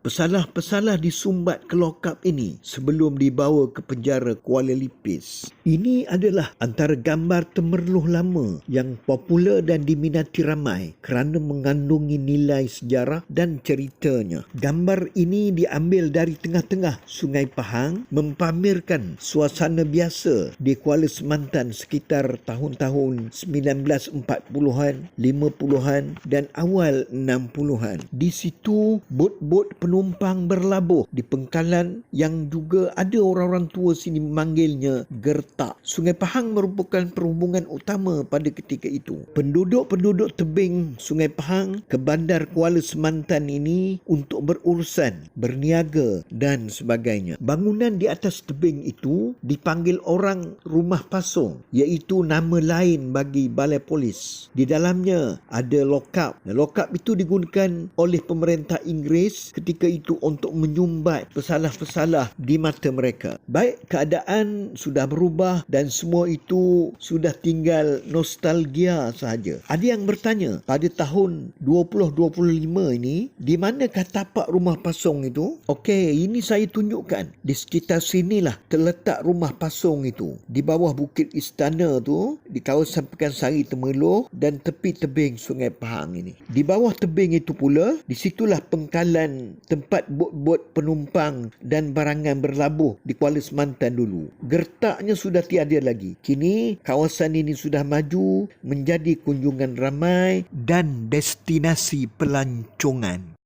Pesalah-pesalah disumbat ke lokap ini sebelum dibawa ke penjara Kuala Lipis. Ini adalah antara gambar temerloh lama yang popular dan diminati ramai kerana mengandungi nilai sejarah dan ceritanya. Gambar ini diambil dari tengah-tengah Sungai Pahang mempamerkan suasana biasa di Kuala Semantan sekitar tahun-tahun 1940-an, 50-an dan awal 60-an. Di situ bot-bot penumpang berlabuh di pengkalan yang juga ada orang-orang tua sini memanggilnya gertak. Sungai Pahang merupakan perhubungan utama pada ketika itu. Penduduk-penduduk tebing Sungai Pahang ke bandar Kuala Semantan ini untuk berurusan, berniaga dan sebagainya. Bangunan di atas tebing itu dipanggil orang rumah pasung iaitu nama lain bagi balai polis. Di dalamnya ada lokap. Lokap itu digunakan oleh pemerintah Inggeris ketika itu untuk menyumbat pesalah-pesalah di mata mereka. Baik keadaan sudah berubah dan semua itu sudah tinggal nostalgia sahaja. Ada yang bertanya, pada tahun 2025 ini, di manakah tapak rumah pasung itu? Okey, ini saya tunjukkan. Di sekitar sinilah terletak rumah pasung itu. Di bawah bukit istana tu, di kawasan Pekansari Temerloh dan tepi tebing Sungai Pahang ini. Di bawah tebing itu pula, di situlah pengkalan tempat bot-bot penumpang dan barangan berlabuh di Kuala Semantan dulu. Gertaknya sudah tiada lagi. Kini kawasan ini sudah maju menjadi kunjungan ramai dan destinasi pelancongan.